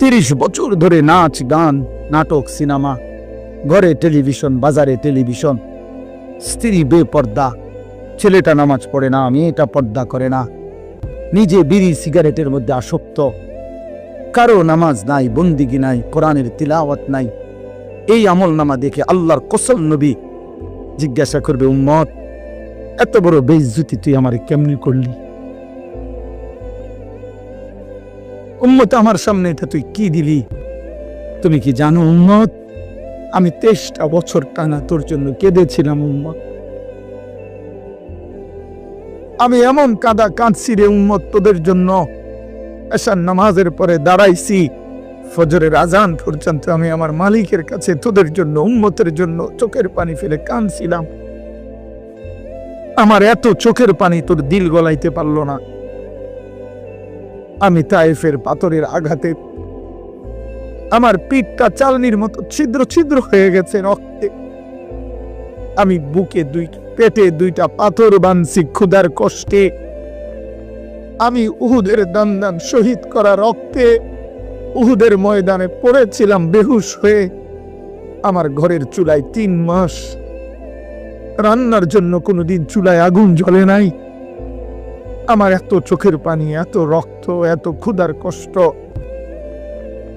তিরিশ বছর ধরে নাচ, গান, নাটক, সিনেমা, ঘরে টেলিভিশন, বাজারে টেলিভিশন, স্ত্রী বেপর্দা, ছেলেটা নামাজ পড়ে না, মেয়েটা পর্দা করে না, নিজে বিড়ি সিগারেটের মধ্যে আসক্ত, কারও নামাজ নাই, বন্দিগি নাই, কোরআনের তিলাওয়াত নাই, এই আমল নামা দেখে আল্লাহর কসম নবী জিজ্ঞাসা করবে, উম্মত, এত বড় বেইজ্জতি তুই আমার কেমনি করলি? উম্মত আমার সামনে এটা তুই কি দিলি? তুমি কি জানো উম্মত? আমি তেইশটা বছর টানা তোর জন্য কেঁদেছিলাম উম্মত। আমি এমন কাদা কাঁদছি রে উম্মত তোদের জন্য। এসার নামাজের পরে দাঁড়াইছি। ফজরের আজান পর্যন্ত আমি আমার মালিকের কাছে তোদের জন্য, উম্মতের জন্য চোখের পানি ফেলে কাঁদছিলাম। আমার এত চোখের পানি তোর দিল গলাইতে পারল না। আমি তাইফের পাথরের আঘাতে। আমার পিঠটা চালনির মতো ছিদ্র ছিদ্র হয়ে গেছে রক্তে। আমি বুকে দুই, পেটে দুইটা পাথর বানছি ক্ষুধার কষ্টে। আমি উহুদের দান দান শহীদ করা রক্তে। উহুদের ময়দানে পড়েছিলাম বেহুশ হয়ে। আমার ঘরের চুলায় তিন মাস। রান্নার জন্য কোনোদিন চুলায় আগুন জ্বলে নাই। আমার এত চোখের পানি, এত রক্ত, এত ক্ষুধার কষ্ট।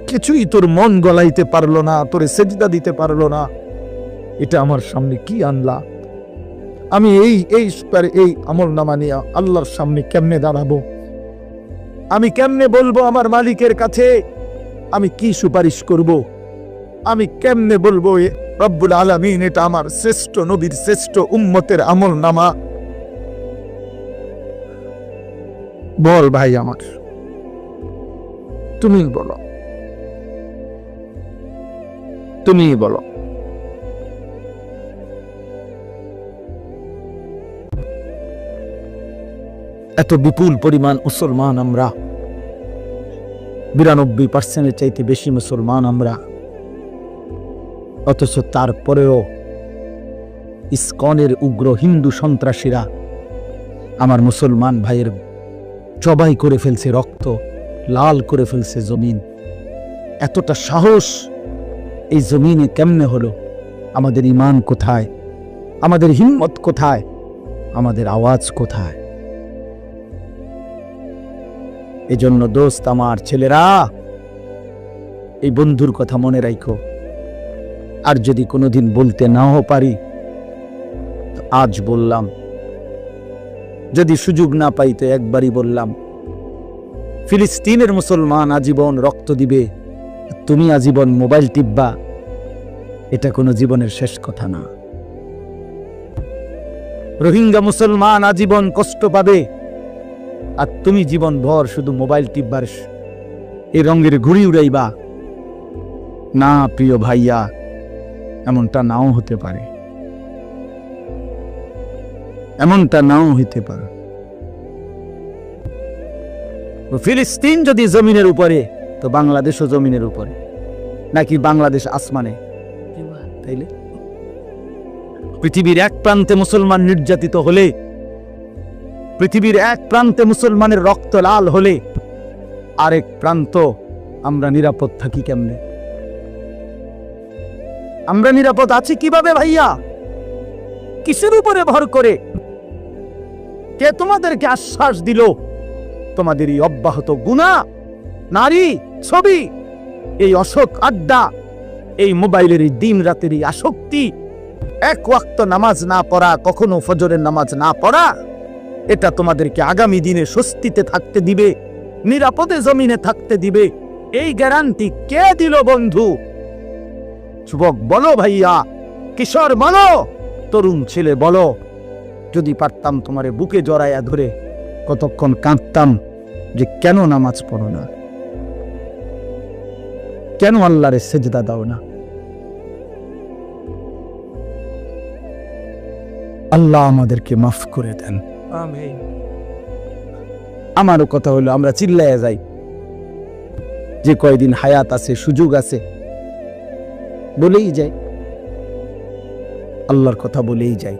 কিছুই তোর মন গলাইতে পারল না, তোরে সেজদা দিতে পারল না। এটা আমার সামনে কি আনলা? আমি এই এই এই আমল নামা নিয়ে আল্লাহর সামনে কেমনে দাঁড়াবো? আমি কেমনে বলব আমার মালিকের কাছে? আমি কি সুপারিশ করব? আমি কেমনে বলব রব্বুল আলামিন, এটা আমার শ্রেষ্ঠ নবীর শ্রেষ্ঠ উম্মতের আমল নামা বল ভাই আমার। তুমি বলো। তুমি বলো। এত বিপুল পরিমাণ মুসলমান আমরা, বিরানব্বই পার্সেন্টের চাইতে বেশি মুসলমান আমরা, অথচ তারপরেও ইস্কনের উগ্র হিন্দু সন্ত্রাসীরা আমার মুসলমান ভাইয়ের জবাই করে ফেলছে রক্ত, লাল করে ফেলছে জমিন। এতটা সাহস এই জমিনে কেমনে হলো? আমাদের ইমান কোথায়? আমাদের হিম্মত কোথায়? আমাদের আওয়াজ কোথায়? এজন্য দোস্ত আমার ছেলেরা, এই বন্ধুর কথা মনে রাখো আর যদি কোনোদিন বলতে নাও পারি আজ বললাম যদি সুযোগ না পাই তো একবারই বললাম, ফিলিস্তিনের মুসলমান আজীবন রক্ত দিবে, তুমি আজীবন মোবাইল টিপবা, এটা কোনো জীবনের শেষ কথা না। রোহিঙ্গা মুসলমান আজীবন কষ্ট পাবে, আর তুমি জীবন ভর শুধু মোবাইল টিপবার এই রঙের ঘুড়ি উড়াইবা। না, প্রিয় ভাইয়া, এমনটা নাও হতে পারে। এমনটা নাও হইতে পারে। ফিলিস্তিন যদি জমিনের উপরে, তো বাংলাদেশও জমিনের উপরে। নাকি বাংলাদেশ আসমানে? তাইলে? পৃথিবীর এক প্রান্তে মুসলমান নির্যাতিত হলে, পৃথিবীর এক প্রান্তে মুসলমানের রক্ত লাল হলে, আরেক প্রান্ত আমরা নিরাপদ থাকি কেমনে? আমরা নিরাপদ আছি কীভাবে ভাইয়া? কিসের উপরে ভর করে? কে তোমাদেরকে আশ্বাস দিল? তোমাদের এই অব্যাহত গুণা, নারী, ছবি, এই অশোক আড্ডা, এই মোবাইলের এই দিন রাতের এই আসক্তি, এক ওয়াক্ত নামাজ না পড়া, কখনো ফজরের নামাজ না পড়া, এটা তোমাদেরকে আগামী দিনে স্বস্তিতে থাকতে দিবে, নিরাপদে জমিনে থাকতে দিবে। এই গ্যারান্টি কে দিল বন্ধু? যুবক বলো ভাইয়া, কিশোর বলো, তরুণ ছেলে বলো। যদি পারতাম তোমারে বুকে জড়াইয়া ধরে কতক্ষণ কাঁদতাম যে কেন নামাজ পড়ো না? কেন আল্লাহরে সেজদা দাও না? আল্লাহ আমাদেরকে মাফ করে দেন। আমারও কথা হলো আমরা চিল্লাইয়া যাই। যে কয়দিন হায়াত আছে সুযোগ আছে বলেই যাই। আল্লাহর কথা বলেই যাই।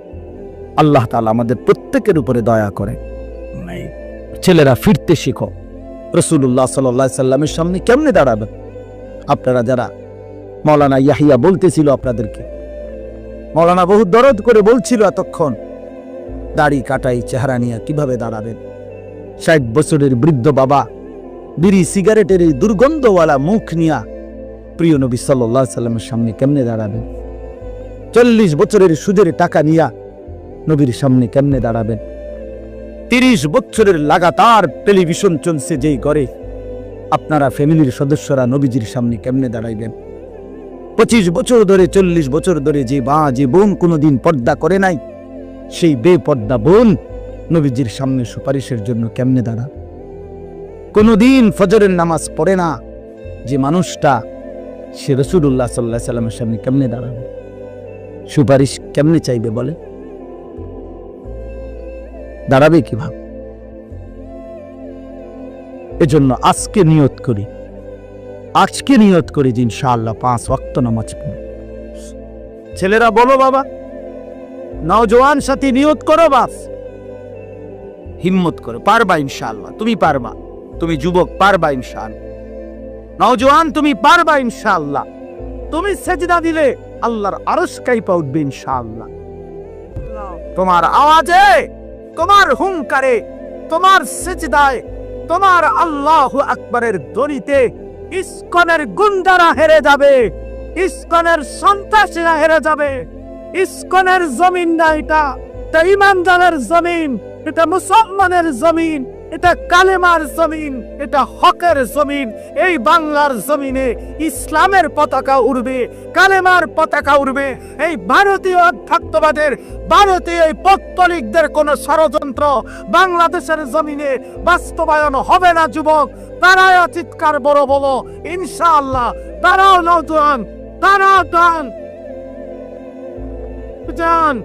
আল্লাহ তাআলা আমাদের প্রত্যেকের উপরে দয়া করে। ছেলেরা ফিরতে শিখো। রসুল্লাহ সাল্লাহ সাল্লামের সামনে কেমনে দাঁড়াবে? আপনারা যারা মৌলানা ইয়াহিয়া বলতেছিল আপনাদেরকে মৌলানা বহু দরদ করে বলছিল এতক্ষণ, দাড়ি কাটাই চেহারা নিয়ে কীভাবে দাঁড়াবেন? ষাট বছরের বৃদ্ধ বাবা বিড়ি সিগারেটের এই দুর্গন্ধওয়ালা মুখ নিয়া প্রিয় নবী সাল্লাহ সাল্লামের সামনে কেমনে দাঁড়াবেন? চল্লিশ বছরের সুদের টাকা নিয়া নবীর সামনে কেমনে দাঁড়াবেন? তিরিশ বছরের লাগাতার টেলিভিশন চলছে যেই ঘরে। আপনারা ফ্যামিলির সদস্যরা নবীজির সামনে কেমনে দাঁড়াইবেন? পঁচিশ বছর ধরে, চল্লিশ বছর ধরে যে বা যে বোন কোনোদিন পর্দা করে নাই, সেই বেপর্দা বোন নবীজির সামনে সুপারিশের জন্য কেমনে দাঁড়া কোনোদিন ফজরের নামাজ পড়ে না যে মানুষটা সে রসুল্লাহ সাল্লাহ সাল্লামের সামনে কেমনে দাঁড়াবে? সুপারিশ কেমনে চাইবে বলে দাঁড়াবে কীভাবে? এজন্য আজকে নিয়ত করি। আজকে নিয়ত করি যে ইনশাআল্লাহ পাঁচ ওয়াক্ত নামাজ পড়ব। ছেলেরা, বলো বাবা। নওজোয়ান সাথী, নিয়ত করো বাস। হিম্মত করো, পারবা ইনশাআল্লাহ, তুমি পারবা। তুমি যুবক, পারবা ইনশাআল্লাহ। নওজোয়ান তুমি পারবা ইনশাআল্লাহ। তুমি সেজদা দিলে আল্লাহর আরশ কাইপা উঠবে ইনশাআল্লাহ। তোমার আওয়াজে তোমার হুঙ্কারে, তোমার সেজদায়, তোমার আল্লাহ আকবরের দড়িতে ইস্কনের গুন্ডারা হেরে যাবে, ইস্কনের সন্ত্রাসীরা হেরে যাবে, ইস্কনের জমিন না এটা এটা ইমানদারের জমিন, এটা মুসলমানের জমিন এটা কালেমার জমিন, এটা হকের জমিন, এই বাংলার জমিনে ইসলামের পতাকা উড়বে, কালেমার পতাকা উড়বে। এই ভারতীয় অধ্যাত্মবাদের ভারতীয় পত্তলিকদের কোন ষড়যন্ত্র বাংলাদেশের জমিনে বাস্তবায়ন হবে না, যুবক। তারাও চিৎকার বড় বলো। ইনশাআল্লাহ, তারাও নৌজওয়ান তারাও দান। যান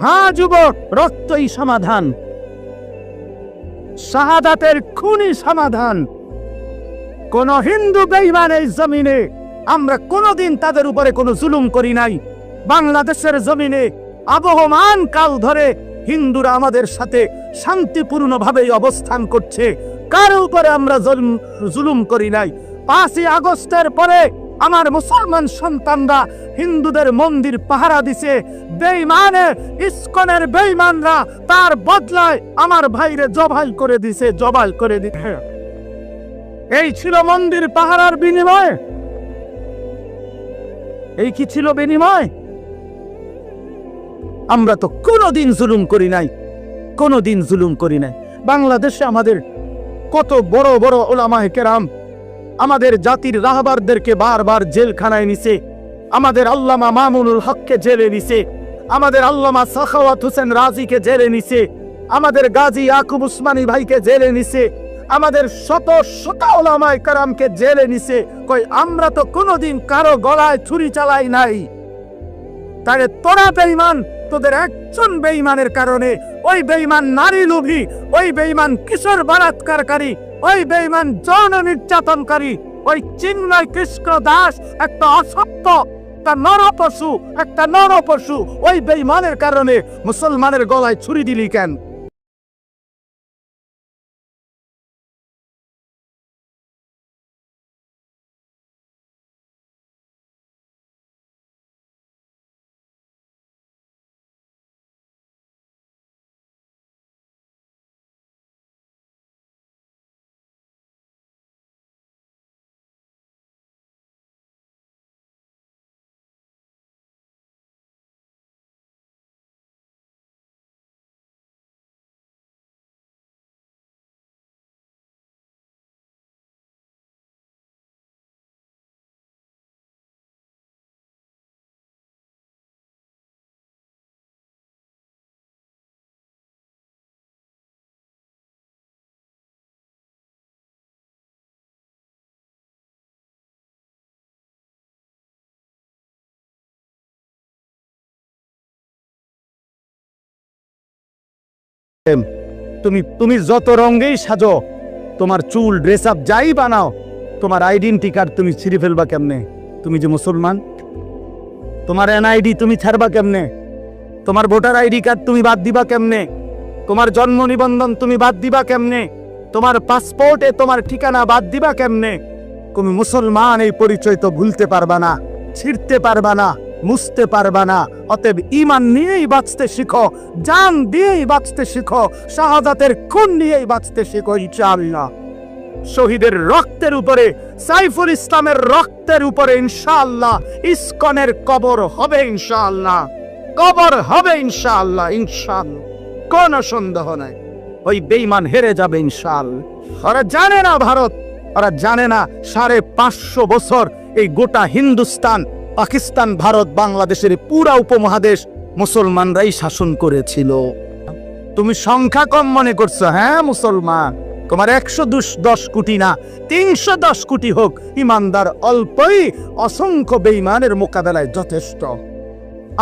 হ্যাঁ যুবক, রক্তই সমাধান। শাহাদাতের খুনি সমাধান। কোন হিন্দু বেইমান এই জমিনে, আমরা কোনোদিন তাদের উপরে কোনো জুলুম করি নাই। বাংলাদেশের জমিনে আবহমান কাল ধরে হিন্দুরা আমাদের সাথে শান্তিপূর্ণভাবেই অবস্থান করছে। কার উপরে আমরা জুলুম- জুলুম করি নাই। পাঁচই আগস্টের পরে আমার মুসলমান সন্তানরা হিন্দুদের মন্দির পাহারা দিছে বেইমানে ইস্কনের বেইমানরা তার বদলায় আমার ভাইরে জবাই করে দিছে, জবাই করে দিছে। এই ছিল মন্দির পাহারার বিনিময়। এই কি ছিল বিনিময়? আমরা তো কোনোদিন জুলুম করি নাই, কোনোদিন জুলুম করি নাই। বাংলাদেশে আমাদের কত বড় বড় ওলামায়ে কেরাম আমাদের জাতির রাহবারদেরকে বারবার জেলখানায় নিছে। আমাদের আল্লামা মামুনুল হককে জেলে নিছে। আমাদের আল্লামা সাখাওয়াত হোসেন রাজিকে জেলে নিছে। আমাদের গাজী ইয়াকুব উসমানী ভাইকে জেলে নিছে। আমাদের শত শত ওলামায়ে কারামকে জেলে নিছে। কই, আমরা তো কোনোদিন কারও গলায় ছুরি চালাই নাই। তাহলে তোরা বেঈমান তোদের একজন বেইমানের কারণে ওই বেইমান নারী লোভী, ওই বেইমান কিশোর বলাৎকারকারী, ওই বেঈমান যৌন নির্যাতনকারী, ওই চিন্ময় কৃষ্ণ দাস, একটা অসত্য, একটা নরপশু একটা নরপশু, ওই বেইমানের কারণে মুসলমানের গলায় ছুরি দিলি কেন? তুমি তুমি যত রঙেই সাজো, তোমার চুল ড্রেস আপ যাই বানাও, তোমার আইডেন্টি কার্ড তুমি ছিঁড়ে ফেলবা কেমনে? তুমি যে মুসলমান, তোমার এনআইডি তুমি ছাড়বা কেমনে? তোমার ভোটার আইডি কার্ড তুমি বাদ দিবা কেমনে? তোমার জন্ম নিবন্ধন তুমি বাদ দিবা কেমনে? তোমার পাসপোর্টে তোমার ঠিকানা বাদ দিবা কেমনে? তুমি মুসলমান, এই পরিচয় তো ভুলতে পারবা না, ছিঁড়তে পারবা না। মুছতে পারবা না। অতএব ইমান নিয়েই বাঁচতে শিখো, জান দিয়েই বাঁচতে শিখো, শাহাদাতের খুন নিয়েই বাঁচতে শিখো ইনশাআল্লাহ। শহীদের রক্তের উপরে, সাইফুল ইসলামের রক্তের উপরে ইনশাআল্লাহ ইসকনের কবর হবে ইনশাআল্লাহ। কবর হবে ইনশাআল্লাহ ইনশাআল্লাহ। কোন সন্দেহ নাই। ওই বেইমান হেরে যাবে ইনশাআল্লাহ। ওরা জানে না ভারত, ওরা জানে না সাড়ে পাঁচশো বছর এই গোটা হিন্দুস্তান পাকিস্তান, ভারত, বাংলাদেশের পুরা উপমহাদেশ মুসলমানরাই শাসন করেছিল। তুমি সংখ্যা কম মনে করছ হ্যাঁ মুসলমান? তোমার একশো দশ কোটি না, তিনশো দশ কোটি হোক, ইমানদার অল্পই অসংখ্য বেইমানের মোকাবেলায় যথেষ্ট।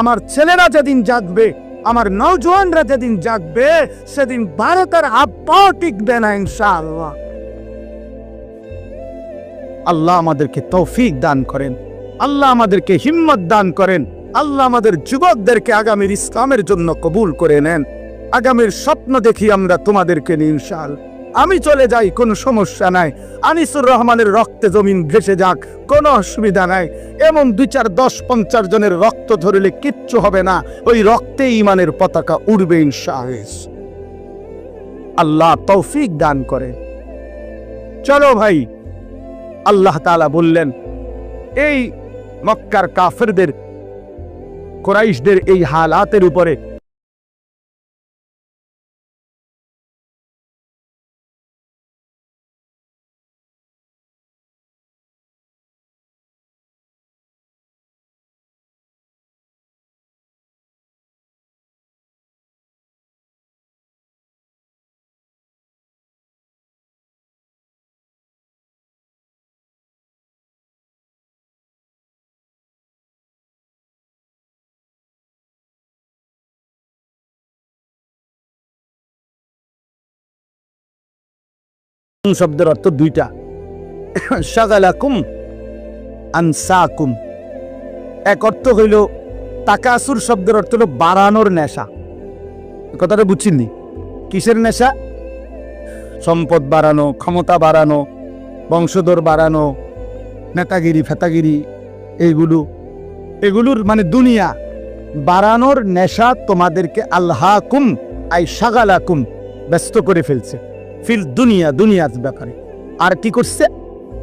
আমার ছেলেরা যেদিন জাগবে, আমার নৌজওয়ানরা যেদিন জাগবে, সেদিন ভারতের আব্বাও টিকবে না, ইনশাআল্লাহ। আল্লাহ আমাদেরকে তৌফিক দান করেন। আল্লাহ আমাদেরকে হিম্মত দান করেন। আল্লাহ আমাদের যুবকদেরকে আগামীর ইসলামের জন্য কবুল করে নেন। আগামীর স্বপ্ন দেখি আমরা তোমাদেরকে ইনশাআল্লাহ আমি চলে যাই, কোনো সমস্যা নাই। আনিসুর রহমানের রক্তে জমিন ভেসে যাক, কোনো অসুবিধা নাই। এমন দুই চার দশ পঞ্চাশ জনের রক্ত ধরলে কিচ্ছু হবে না। ওই রক্তে ইমানের পতাকা উড়বে ইনশাআল্লাহ আল্লাহ তৌফিক দান করে। চলো ভাই, আল্লাহ তাআলা বললেন, এই মক্কার কাফেরদের কোরাইশদের এই হালাতের উপরে শব্দের অর্থ দুইটা। শাগালাকুম আনসাকুম। এক অর্থ হইল তাকাসুর শব্দের অর্থ হলো বাড়ানোর নেশা। কথাটা বুঝছিনি কিসের নেশা? সম্পদ বাড়ানো, ক্ষমতা বাড়ানো, বংশধর বাড়ানো, নেতাগিরি, ফেতাগিরি, এইগুলো। এগুলোর মানে দুনিয়া। বাড়ানোর নেশা তোমাদেরকে আল্লাহ আল্লাহাকুম আই শাগালাকুম ব্যস্ত করে ফেলছে। ফিল দুনিয়া, দুনিয়ার ব্যাপারে। আর কি করছে?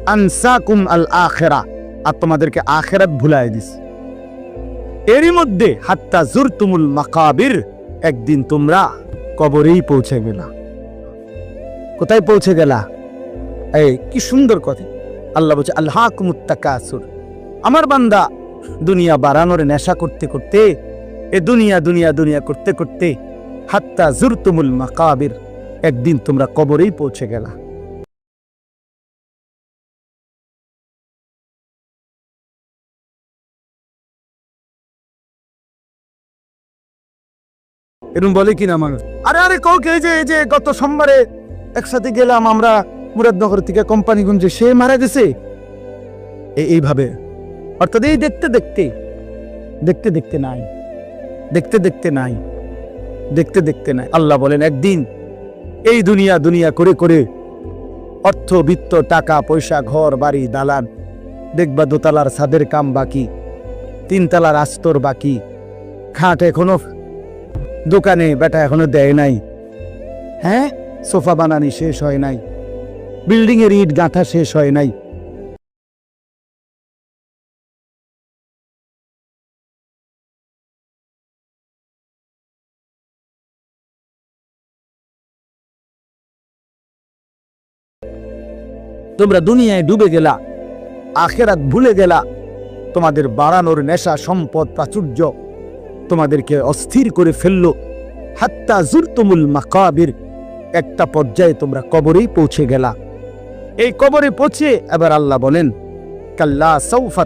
আনসাকুম আল আখেরা। আর তোমাদেরকে আখেরাত ভুলাই দিস এরই মধ্যে হাত্তা জুরতুমুল মাকাবির, একদিন তোমরা কবরেই পৌঁছে গেলা। কোথায় পৌঁছে গেলা? এই, কি সুন্দর কথা। আল্লাহ বলছে আল্লাহ কুমুত্তাকাসুর আমার বান্দা, দুনিয়া বাড়ানোর নেশা করতে করতে, এ দুনিয়া দুনিয়া দুনিয়া করতে করতে, হাত্তা জুরতুমুল মাকাবির একদিন তোমরা কবরেই পৌঁছে গেলা। এরকম বলে কিনা মানুষ? আরে আরে কাউকে এই যে এই যে, গত সোমবারে একসাথে গেলাম আমরা মুরাদনগর থেকে কোম্পানিগঞ্জে, সে মারা গেছে। এই- এইভাবে। অর্থাৎ এই দেখতে দেখতে দেখতে দেখতে নাই, দেখতে দেখতে নাই, দেখতে দেখতে নাই। আল্লাহ বলেন, একদিন এই দুনিয়া দুনিয়া করে করে অর্থ, বিত্ত, টাকা, পয়সা, ঘর, বাড়ি, দালান, দেখবা দোতলার ছাদের কাম বাকি, তিনতলার আস্তর বাকি, খাট এখনও দোকানে বেটা এখনও দেয় নাই। হ্যাঁ সোফা বানানি শেষ হয় নাই, বিল্ডিংয়ের ইট গাঁথা শেষ হয় নাই। তোমরা দুনিয়ায় ডুবে গেলা, আখেরাত ভুলে গেলা। তোমাদের বাড়ানোর নেশা, সম্পদ, প্রাচুর্য তোমাদেরকে অস্থির করে ফেলল। হাত্তা জুরতুমুল মাকাবির, একটা পর্যায়ে তোমরা কবরেই পৌঁছে গেলা। এই কবরে পৌঁছে এবার আল্লাহ বলেন, কাল্লা সৌফা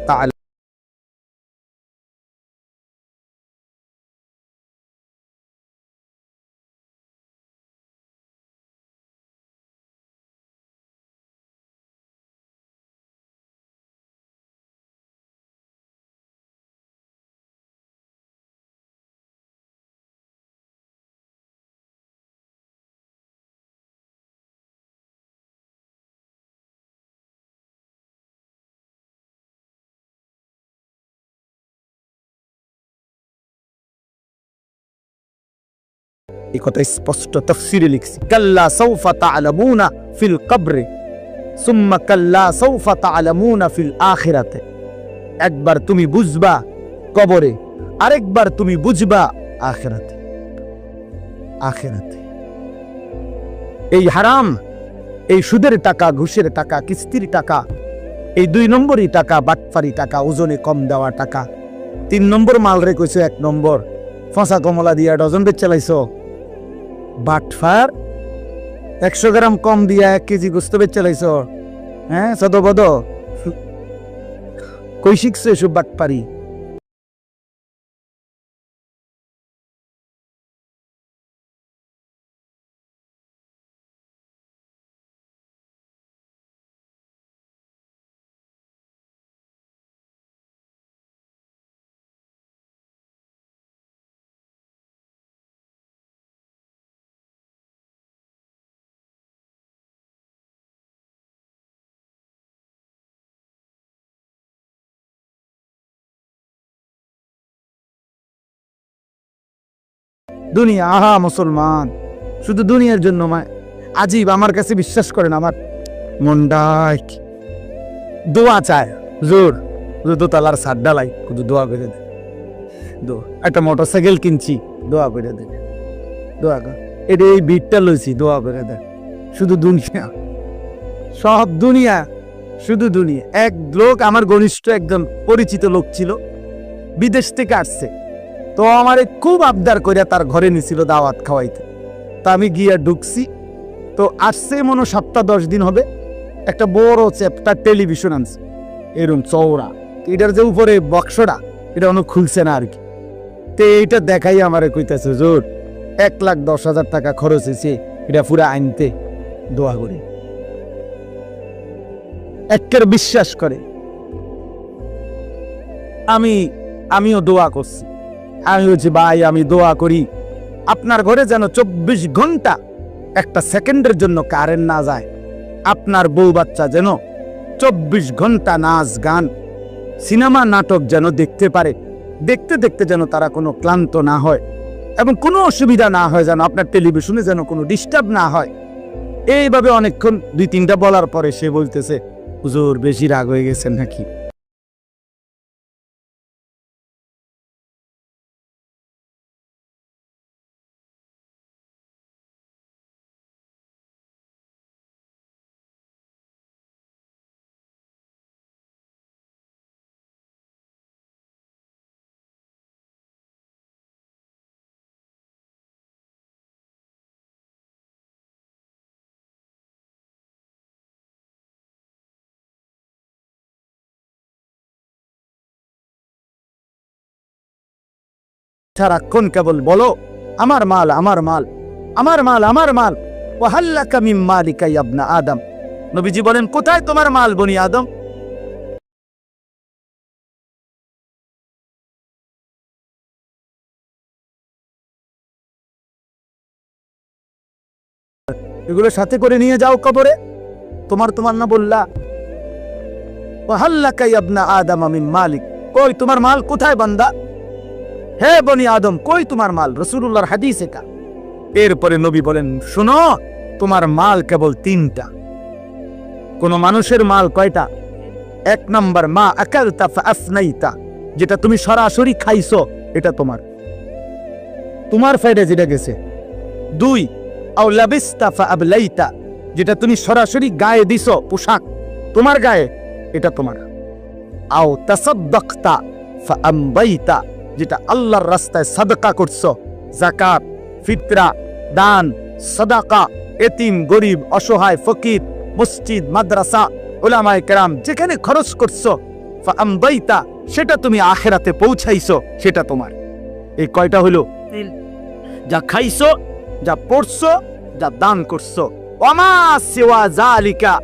এই কথা স্পষ্ট তফসিরে লিখছি। কাল্লা সৌফা তা'লামুনা ফিল কবরে, সুম্মা কাল্লা সৌফা তা'লামুনা ফিল আখিরাতে। একবার তুমি বুঝবা কবরে, আরেকবার তুমি বুঝবা আখিরাতে। আখিরাতে। এই হারাম, এই সুদের টাকা, ঘুষের টাকা, কিস্তির টাকা, এই দুই নম্বরই টাকা, বাটফারি টাকা, ওজনে কম দেওয়া টাকা। তিন নম্বর মাল রে কইছো এক নম্বর। ফসা কমলা দিয়া ডজন বেচ চালাইছ বাটফার। একশো গ্রাম কম দিয়া এক কেজি গোস্ত বেচে চালাইছ হ্যাঁ সদবদ কই শিখছো এসব বাটপারি দুনিয়া, আহা, মুসলমান। শুধু দুনিয়ার জন্য মায় আজীব আমার কাছে বিশ্বাস করেন আমার মন্ডাই দোয়া চায়, জোর। দোতলার সার ডালাই শুধু দোয়া করে দে। দো, একটা মোটর সাইকেল কিনছি, দোয়া করে দে। দোয়া কর। এটা এই বিটটা লইছি, দোয়া করে দে। শুধু দুনিয়া। সব দুনিয়া, শুধু দুনিয়া। এক লোক, আমার ঘনিষ্ঠ একজন পরিচিত লোক ছিল, বিদেশ থেকে আসছে। তো আমারে খুব আবদার কইরা তার ঘরে নিছিল দাওয়াত খাওয়াইতে। তা আমি গিয়া ঢুকছি। তো আসছে মনে সপ্তাহ দশ দিন হবে। একটা বড় চ্যাপ্টার টেলিভিশন আনছে। এরম চৌড়া এটার যে উপরে বক্সটা, এটা অনেক খুলছে না আর কি তো এইটা দেখাই আমারে কইতেছে জোর এক লাখ দশ হাজার টাকা খরচ হয়েছে এটা পুরা আনতে দোয়া করে। একের বিশ্বাস করে। আমি, আমিও দোয়া করছি। আমি বলছি, ভাই, আমি দোয়া করি। আপনার ঘরে যেন চব্বিশ ঘণ্টা একটা সেকেন্ডের জন্য কারেন্ট না যায়। আপনার বউ বাচ্চা যেন চব্বিশ ঘণ্টা নাচ, গান, সিনেমা, নাটক যেন দেখতে পারে। দেখতে দেখতে যেন তারা কোনো ক্লান্ত না হয় এবং কোনো অসুবিধা না হয় যেন আপনার টেলিভিশনে যেন কোনো ডিস্টার্ব না হয়। এইভাবে অনেকক্ষণ দুই তিনটা বলার পরে সে বলতেছে, হুজুর, বেশি রাগ হয়ে গেছেন নাকি? সারাক্ষণ কেবল বলো, আমার মাল আমার মাল আমার মাল আমার মাল। ওয়াহাল্লাকা মিম মালিকা ইবনা আদম। নবীজি বলেন, কোথায় তোমার মাল, বনি আদম? এগুলো সাথে করে নিয়ে যাও কবরে। তোমার তোমার না বললা ওয়াহাল্লাকা ইবনা আদম মিম মালিক। কই, তোমার মাল কোথায় বান্দা? হে বনি আদম, কই তোমার মাল? রসুল্লাহর হাদিস এটা। এরপরে নবী বলেন, শোনো, তোমার মাল কেবল তিনটা। কোন মানুষের মাল কয়টা? এক নাম্বার, মা আকালতা যেটা তুমি সরাসরি খাইছো, এটা তোমার। তোমার ফাইডে যেটা গেছে। দুই, আও যেটা তুমি সরাসরি গায়ে দিছো, পোশাক, তোমার গায়ে, এটা তোমার। আও তাসাদ্দাকতা ফাআমবাইতা যেটা আল্লাহর রাস্তায় সাদকা করছ। জাকাত ফিতরা, দান, সদাকা, এতিম, গরিব, অসহায়, ফকির, মসজিদ, মাদ্রাসা, ওলামায়ে কেরাম, যেখানে খরচ করছ, ফাআমদাইতা, সেটা তুমি আখেরাতে পৌঁছাইছো, সেটা তোমার। এই কয়টা হলো? যা খাইছো, যা পড়ছো, যা দান করছ। ওমা সিওয়া জালিকা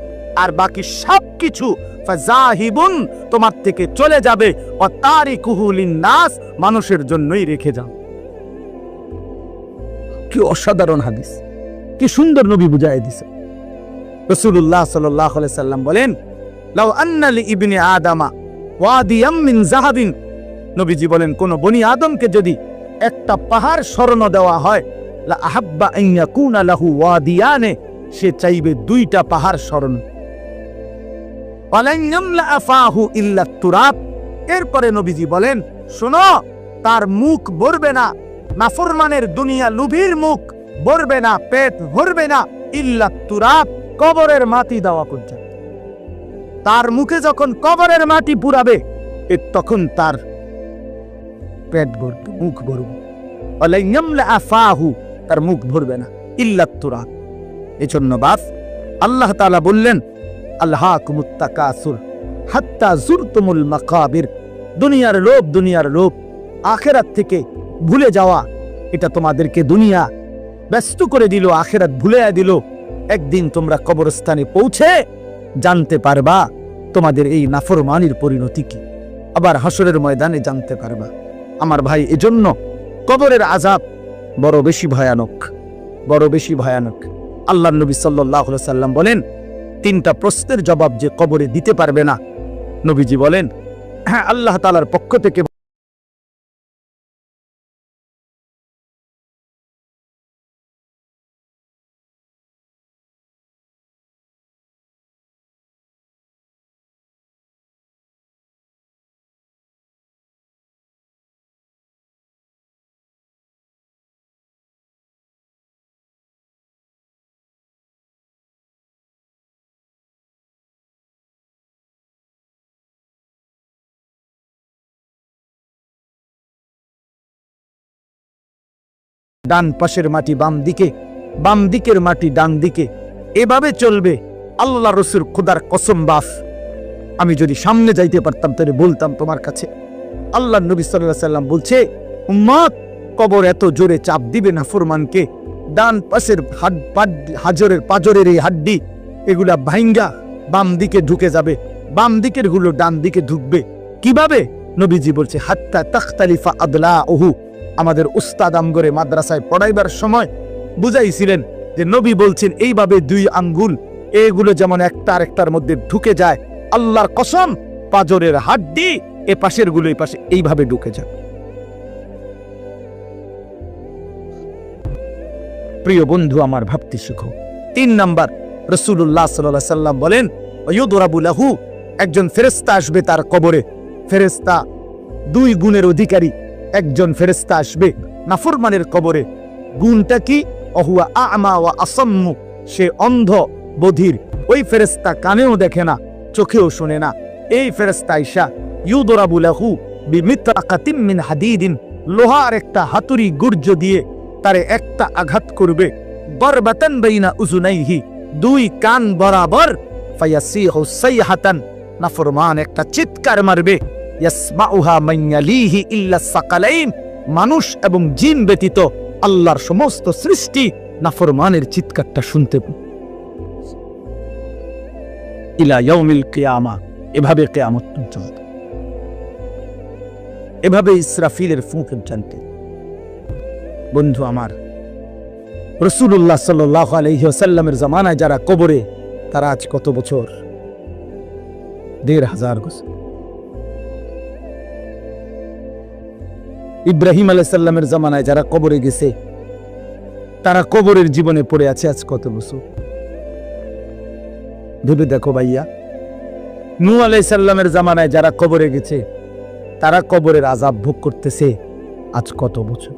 আর বাকি সব কিছু ফাজাহিবুন, তোমার থেকে চলে যাবে। ও তারি কুহুলিন নাস মানুষের জন্যই রেখে যাও। কি অসাধারণ হাদিস। কি সুন্দর নবী বুঝাই দিছে। রসুল্লাহ সাল্লাহ সাল্লাম বলেন, লাউ আন্নালি আদামা ওয়াদিয়াম মিন জাহাবিন। নবীজি বলেন, কোন বনি আদমকে যদি একটা পাহাড় স্মরণ দেওয়া হয়, লা আহাব্বা আন ইয়াকুনা লাহু ওয়াদিয়ানে, সে চাইবে দুইটা পাহাড় স্মরণ এরপরে নবীজি বলেন, শোনো, তার মুখ ভরবে না, নাফরমানের দুনিয়া লুভির মুখ ভরবে না, পেট ভরবে না, ইল্লা তুরাব, কবরের মাটি দেওয়া করছে তার মুখে যখন কবরের মাটি পুরাবে তখন তার পেট ভরবে, মুখ ভরবে। তার মুখ ভরবে না, ইল্লা তুরাব। এজন্য বাস আল্লাহ তাআলা বললেন আল্লাহ হাত্তা জুরতুমুল মাকাবির। দুনিয়ার লোভ দুনিয়ার লোভ, আখেরাত থেকে ভুলে যাওয়া, এটা তোমাদেরকে দুনিয়া ব্যস্ত করে দিল, আখেরাত ভুলে দিল। একদিন তোমরা কবরস্থানে পৌঁছে জানতে পারবা তোমাদের এই নাফরমানির পরিণতি কি। আবার হাসরের ময়দানে জানতে পারবা। আমার ভাই, এজন্য কবরের আজাব বড় বেশি ভয়ানক, বড় বেশি ভয়ানক। আল্লাহ নবী সাল্লাহ সাল্লাম বলেন তিনটা প্রশ্নের জবাব যে কবরে দিতে পারবে না। নবীজি বলেন হ্যাঁ আল্লাহ তালার পক্ষ থেকে ডান পাশের মাটি বাম দিকে, বাম দিকের মাটি ডান দিকে। এভাবে চলবে আল্লাহ রসুর খুদার কসম বাস। আমি যদি সামনে যাইতে পারতাম, তাহলে বলতাম তোমার কাছে। আল্লাহ নবী সাল্লাহ সাল্লাম বলছে উম্মত কবর এত জোরে চাপ দিবে না ফরমানকে। ডান পাশের হাজরের পাজরের এই হাড্ডি, এগুলা ভাইঙ্গা বাম দিকে ঢুকে যাবে। বাম দিকেরগুলো ডান দিকে ঢুকবে। কীভাবে? নবীজি বলছে, হাত্তা তাখতালিফা আদলা ওহু আমাদের উস্তাদ আমগরে মাদ্রাসায় পড়াইবার সময় বুঝাইছিলেন যে নবী বলছেন, এইভাবে দুই আঙ্গুল, এগুলো যেমন একটা আরেকটার মধ্যে ঢুকে যায়, আল্লাহর কসম, পাজরের হাড্ডি, এ পাশেরগুলো এই পাশে এইভাবে ঢুকে যায়। প্রিয় বন্ধু, আমার ভাবতে শিখো। তিন নাম্বার রসুল্লাহ সাল্লাহ সাল্লাম বলেন একজন ফেরেস্তা আসবে তার কবরে। ফেরেস্তা দুই গুণের অধিকারী একজন ফেরেস্তা আসবে নাফরমানের কবরে। গুণটা কি? অহুয়া আমা ওয়া আসাম্মু। সে অন্ধ, বধির। ওই ফেরেস্তা কানেও দেখে না, চোখেও শোনে না। এই ফেরেস্তা ইসা হাদিদিন। লোহার একটা হাতুড়ি গুর্জ দিয়ে তারে একটা আঘাত করবে। বরবাতান বাইনা উজুনাইহি। দুই কান বরাবর ফায়াসিহু সাইহাতান। নাফরমান একটা চিৎকার মারবে। মানুষ এবং জিন ব্যতীত আল্লাহর সমস্ত সৃষ্টি নাফরমানের চিৎকারটা শুনতে এভাবে কিয়ামত পর্যন্ত। এভাবে ইসরাফিলের ফুঁকের জানতে। বন্ধু আমার রসুল্লাহ সাল্লাহ আলহিহাসাল্লামের জামানায় যারা কবরে, তারা আজ কত বছর? দেড় হাজার বছর। ইব্রাহিম আলাইসাল্লামের জামানায় যারা কবরে গেছে, তারা কবরের জীবনে পড়ে আছে আজ কত বছর? ভেবে দেখো ভাইয়া নু আলাইসাল্লামের জামানায় যারা কবরে গেছে, তারা কবরের আজাব ভোগ করতেছে আজ কত বছর?